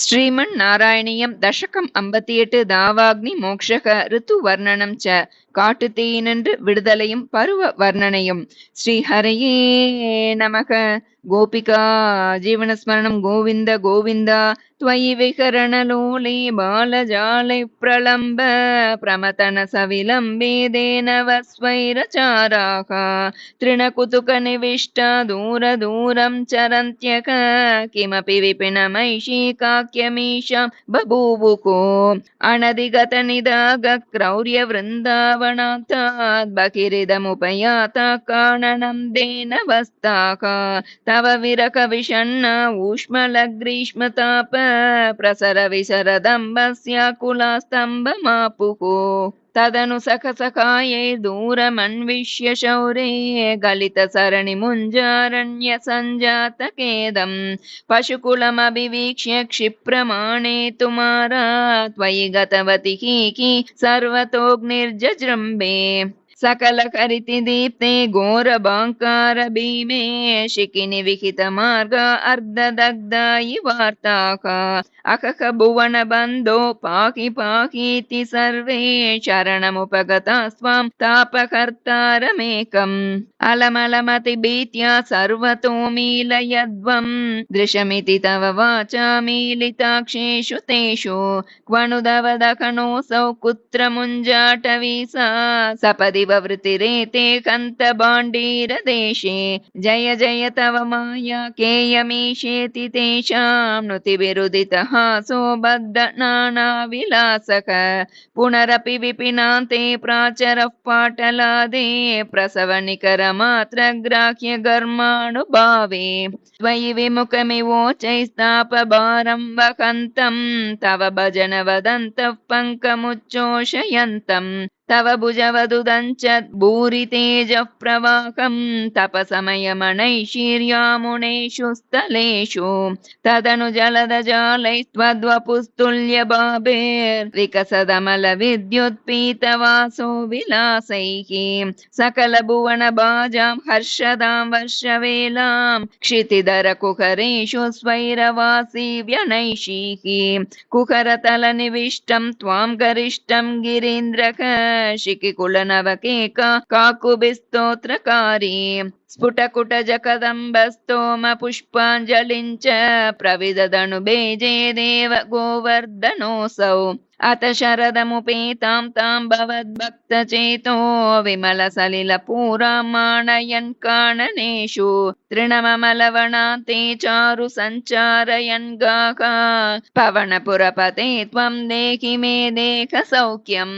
ஸ்ரீமன்னாராயணியம் தசகம் ஐம்பத்தி எட்டு தாவாக்னி மோக்ஷக ரித்து வர்ணனம் ச. காட்டுத்தீயினின்று விடுதலையும் பருவ வர்ணனையும். ஸ்ரீஹரையே நமக. கோபிகா. ஜீவனஸ்மரணம். கோவிந்த. கோவிந்தா. त्वयि विकरणलोले बालजाले प्रलम्ब प्रमतनसविलम्बेदेन वस्वैरचाराः तृणकुतुकनिविष्टा दूरदूरं चरन्त्यक किमपि विपिनमैषी काक्यमीशां बभूवुको अनधिगतनिदागक्रौर्यवृन्दावनाथात् बहिरिदमुपयाता काननं देनवस्ताः तव विरकविषण्ण ऊष्मलग्रीष्मताप प्रसर विसरदम्बस्याकुलास्तम्भमापुः तदनु सखसखायै दूरमन्विष्य शौरे गलितसरणिमुञ्जारण्यसञ्जातकेदम्। पशुकुलमभिवीक्ष्य क्षिप्रमाणे तुमारा त्वयि गतवति हीकी सर्वतोऽग्निर्जृम्बे सकलकरिति दीप्ते घोरबाङ्कार भीमे शिखिनि विहितमार्ग अर्धदग्धा इवार्ताः अकः भुवनबन्धो पाहि पाहीति सर्वे शरणमुपगतास्त्वां तापकर्तारमेकम् अलमलमतिभीत्या सर्वतो मीलयध्वं दृशमिति तव वाचा मीलिताक्षेषु तेषु क्वणुदवदखणोऽसौ कुत्र मुञ्जाटवीसा सपदि वृत्तिरेते कन्तभाण्डीरदेशे जय जय तव माया केयमीशेति तेषां नुतिविरुदितः सोबद्धनानाविलासक पुनरपि विपिनान्ते प्राचरः पाटलादे प्रसवनिकरमात्रग्राह्य गर्माणुभावे त्वयि विमुखमिवोचैस्तापभारं वहन्तं तव भजन वदन्तः पङ्कमुच्चोषयन्तम् तव भुजवदुदञ्च भूरितेजः प्रवाहं तपसमयमनैशीर्यामुनेषु स्थलेषु तदनु जलदजालैस्त्वद्वपुस्तुल्यबाबेर्विकसदमलविद्युत्पीतवासो विलासैः सकलभुवनबाजां हर्षदां वर्षवेलां क्षितिधरकुहरेषु स्वैरवासी व्यनैषीः कुहरतलनिविष्टं त्वां गरिष्ठं गिरीन्द्रक शिखिकुलनवकेका काकुभिस्तोत्रकारी स्फुटकुटजकदम्बस्तोम पुष्पाञ्जलिं च प्रविददनुबेजे देव गोवर्धनोऽसौ अथ शरदमुपेतां तां भवद्भक्तचेतो विमलसलिलपूरां माणयन् काननेषु तृणममलवनाते चारु सञ्चारयन् गाः पवनपुरपते त्वं देहि मे देहसौख्यम्